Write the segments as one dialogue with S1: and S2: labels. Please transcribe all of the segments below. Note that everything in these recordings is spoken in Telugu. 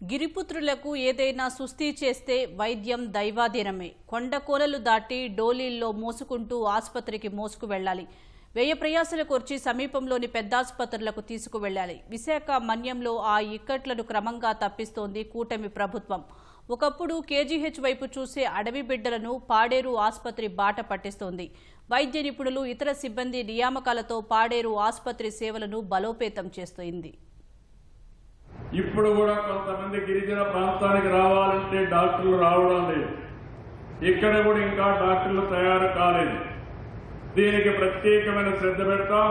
S1: గిరిపుత్రులకు ఏదైనా సుస్థి చేస్తే వైద్యం దైవాధీనమే. కొండకోనలు దాటి డోలీల్లో మోసుకుంటూ ఆసుపత్రికి మోసుకు వెళ్ళాలి. వ్యయ ప్రయాసలు కోర్చి సమీపంలోని పెద్దాసుపత్రులకు తీసుకువెళ్ళాలి. విశాఖ మన్యంలో ఆ ఇక్కట్లను క్రమంగా తప్పిస్తోంది కూటమి ప్రభుత్వం. ఒకప్పుడు కేజీహెచ్ వైపు చూసే అడవి బిడ్డలను పాడేరు ఆసుపత్రి బాట పట్టిస్తోంది. వైద్య నిపుణులు ఇతర సిబ్బంది నియామకాలతో పాడేరు ఆసుపత్రి సేవలను బలోపేతం చేస్తోంది.
S2: ఇప్పుడు కూడా కొంతమంది గిరిజన ప్రాంతానికి రావాలంటే డాక్టర్లు రావడం లేదు. ఇక్కడ కూడా ఇంకా డాక్టర్లు తయారు కాలేదు. దీనికి ప్రత్యేకమైన శ్రద్ధ పెడతాం.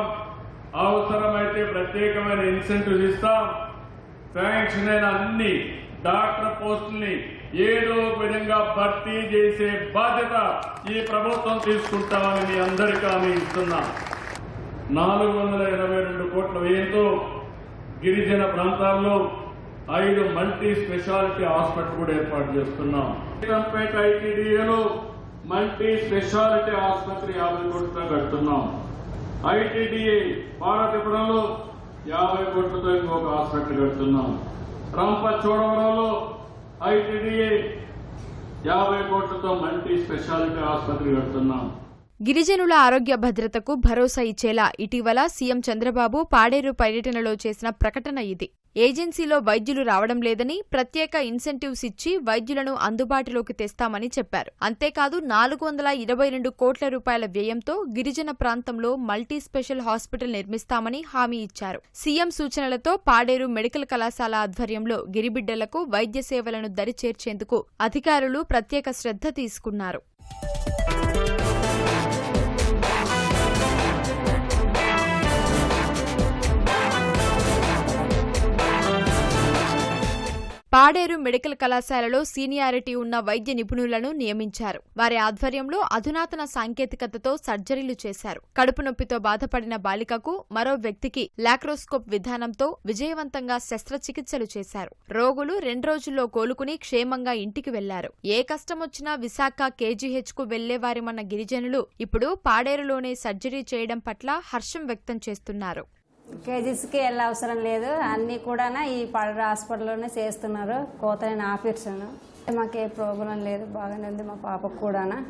S2: అవసరమైతే ప్రత్యేకమైన ఇన్సెంటివ్ ఇస్తాం. శాంక్షన్ అయిన అన్ని డాక్టర్ పోస్టుల్ని ఏదో విధంగా భర్తీ చేసే బాధ్యత ఈ ప్రభుత్వం తీసుకుంటామని మీ అందరికీ హామీ ఇస్తున్నాం నాలుగు వందల ఎనభై రెండు కోట్ల వ్యయంతో గిరిజన ప్రాంతాల్లో ఐదు మల్టీ స్పెషాలిటీ హాస్పిటల్ కూడా ఏర్పాటు చేస్తున్నాం. శ్రీరంపేట ఐటీడీఏలో మల్టీ స్పెషాలిటీ ఆసుపత్రి యాభై కోట్లతో కడుతున్నాం. ఐటీడీఏ పార్వతీపురంలో యాభై కోట్లతో ఇంకొక హాస్పిటల్ కడుతున్నాం. రంపచోడవరంలో ఐటీడీఏ యాభై కోట్లతో మల్టీ స్పెషాలిటీ ఆసుపత్రి కడుతున్నాం.
S3: గిరిజనుల ఆరోగ్య భద్రతకు భరోసా ఇచ్చేలా ఇటీవల సీఎం చంద్రబాబు పాడేరు పర్యటనలో చేసిన ప్రకటన ఇది. ఏజెన్సీలో వైద్యులు రావడం లేదని ప్రత్యేక ఇన్సెంటివ్స్ ఇచ్చి వైద్యులను అందుబాటులోకి తెస్తామని చెప్పారు. అంతేకాదు నాలుగు వందల ఇరవై రెండు కోట్ల రూపాయల వ్యయంతో గిరిజన ప్రాంతంలో మల్టీ స్పెషల్ హాస్పిటల్ నిర్మిస్తామని హామీ ఇచ్చారు. సీఎం సూచనలతో పాడేరు మెడికల్ కళాశాల ఆధ్వర్యంలో గిరిబిడ్డలకు వైద్య సేవలను దరిచేర్చేందుకు అధికారులు ప్రత్యేక శ్రద్ధ తీసుకున్నారు. పాడేరు మెడికల్ కళాశాలలో సీనియారిటీ ఉన్న వైద్య నిపుణులను నియమించారు. వారి ఆధ్వర్యంలో అధునాతన సాంకేతికతతో సర్జరీలు చేశారు. కడుపు నొప్పితో బాధపడిన బాలికకు మరో వ్యక్తికి లాక్రోస్కోప్ విధానంతో విజయవంతంగా శస్త్రచికిత్సలు చేశారు. రోగులు రెండు రోజుల్లో కోలుకుని క్షేమంగా ఇంటికి వెళ్ళారు. ఏ కష్టమొచ్చినా విశాఖ కేజీహెచ్కు వెళ్ళేవారిమన్న గిరిజనులు ఇప్పుడు పాడేరులోనే సర్జరీ చేయడం పట్ల హర్షం వ్యక్తం చేస్తున్నారు.
S4: కేజీస్కి వెళ్ళే అవసరం లేదు. అన్నీ కూడా ఈ పడర హాస్పిటల్లోనే చేస్తున్నారు. కోతలైన ఆఫీసర్ మాకు ఏ ప్రాబ్లం లేదు. బాగానే ఉంది మా పాపకు కూడా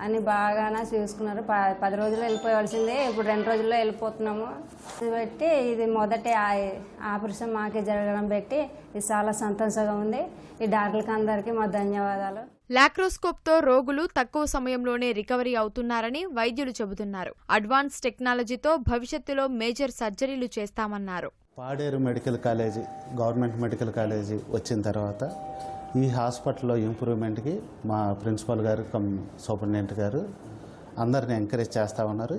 S4: అన్ని బాగానే చూసుకున్నారు. ప- పది రోజుల్లో వెళ్ళిపోవాల్సిందే. ఇప్పుడు రెండు రోజుల్లో వెళ్ళిపోతున్నాము. ఇది బట్టి ఇది మొదటి ఆ- ఆపరేషన్ మాకే జరగడం పెట్టి ఇది చాలా సంతోషంగా ఉంది. ఈ డాక్టర్లకి అందరికీ మా ధన్యవాదాలు.
S3: లాక్రోస్కోప్తో రోగులు తక్కువ సమయంలోనే రికవరీ అవుతున్నారని వైద్యులు చెబుతున్నారు. అడ్వాన్స్ టెక్నాలజీతో భవిష్యత్తులో మేజర్ సర్జరీలు చేస్తామన్నారు.
S5: Paderu medical college government medical college వచ్చిన తర్వాత ఈ హాస్పిటల్లో ఇంప్రూవ్మెంట్కి మా ప్రిన్సిపల్ గారు కమ్ సూపరింటెండెంట్ గారు అందరిని ఎంకరేజ్ చేస్తూ ఉన్నారు.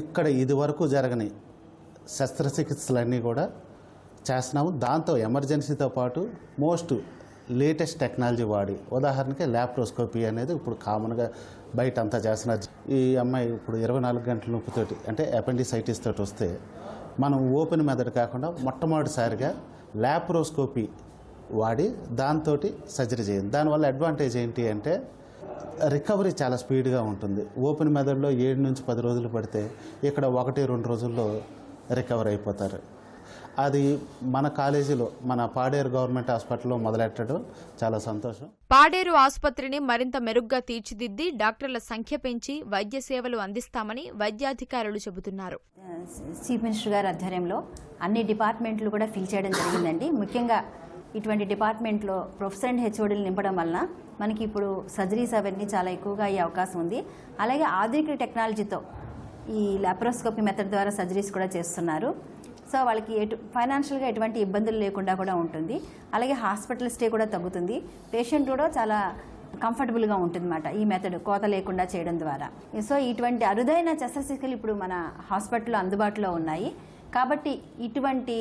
S5: ఇక్కడ ఇదివరకు జరగని శస్త్రచికిత్సలన్నీ కూడా చేస్తున్నాము. దాంతో ఎమర్జెన్సీతో పాటు మోస్ట్ లేటెస్ట్ టెక్నాలజీ వాడి. ఉదాహరణకి ల్యాప్రోస్కోపీ అనేది ఇప్పుడు కామన్గా బయట అంతా చేస్తున్నారు. ఈ అమ్మాయి ఇప్పుడు ఇరవై నాలుగు గంటల నొప్పితోటి అంటే అపెండిసైటిస్ తోటి వస్తే మనం ఓపెన్ మెథడ్ కాకుండా మొట్టమొదటిసారిగా ల్యాప్రోస్కోపీ వాడి దాంతో సర్జరీ చేయండి. దానివల్ల అడ్వాంటేజ్ ఏంటి అంటే రికవరీ చాలా స్పీడ్గా ఉంటుంది. ఓపెన్ మెథడ్లో ఏడు నుంచి పది రోజులు పడితే ఇక్కడ ఒకటి రెండు రోజుల్లో రికవర్ అయిపోతారు. అది మన కాలేజీలో మన పాడేరు గవర్నమెంట్ హాస్పిటల్లో మొదలెట్టడం చాలా సంతోషం.
S3: పాడేరు ఆసుపత్రిని మరింత మెరుగ్గా తీర్చిదిద్ది డాక్టర్ల సంఖ్య పెంచి వైద్య సేవలు అందిస్తామని వైద్యాధికారులు చెబుతున్నారు.
S6: చీఫ్ మినిస్టర్ గారి ఆధ్వర్యంలో అన్ని డిపార్ట్మెంట్లు కూడా ఫిల్ చేయడం జరిగిందండి. ముఖ్యంగా ఇటువంటి డిపార్ట్మెంట్లో ప్రొఫెసర్ అండ్ హెచ్ఓడీలు నింపడం వలన మనకి ఇప్పుడు సర్జరీస్ అవన్నీ చాలా ఎక్కువగా అయ్యే అవకాశం ఉంది. అలాగే ఆధునిక టెక్నాలజీతో ఈ లాప్రోస్కోపీ మెథడ్ ద్వారా సర్జరీస్ కూడా చేస్తున్నారు. సో వాళ్ళకి ఎటు ఫైనాన్షియల్గా ఎటువంటి ఇబ్బందులు లేకుండా కూడా ఉంటుంది. అలాగే హాస్పిటల్ స్టే కూడా తగ్గుతుంది. పేషెంట్ కూడా చాలా కంఫర్టబుల్గా ఉంటుందన్నమాట ఈ మెథడ్ కోత లేకుండా చేయడం ద్వారా. సో ఇటువంటి అరుదైన శస్త్రచికిత్సలు ఇప్పుడు మన హాస్పిటల్లో అందుబాటులో ఉన్నాయి. కాబట్టి ఇటువంటి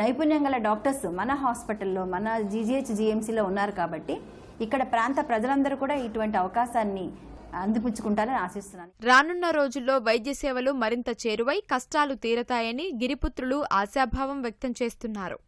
S6: నైపుణ్యం గల డాక్టర్స్ మన హాస్పిటల్లో మన జీజీహెచ్ జీఎంసీలో ఉన్నారు కాబట్టి ఇక్కడ ప్రాంత ప్రజలందరూ కూడా ఇటువంటి అవకాశాన్ని అందిపుచ్చుకుంటారని ఆశిస్తున్నాను.
S3: రానున్న రోజుల్లో వైద్య సేవలు మరింత చేరువై కష్టాలు తీరతాయని గిరిపుత్రులు ఆశాభావం వ్యక్తం చేస్తున్నారు.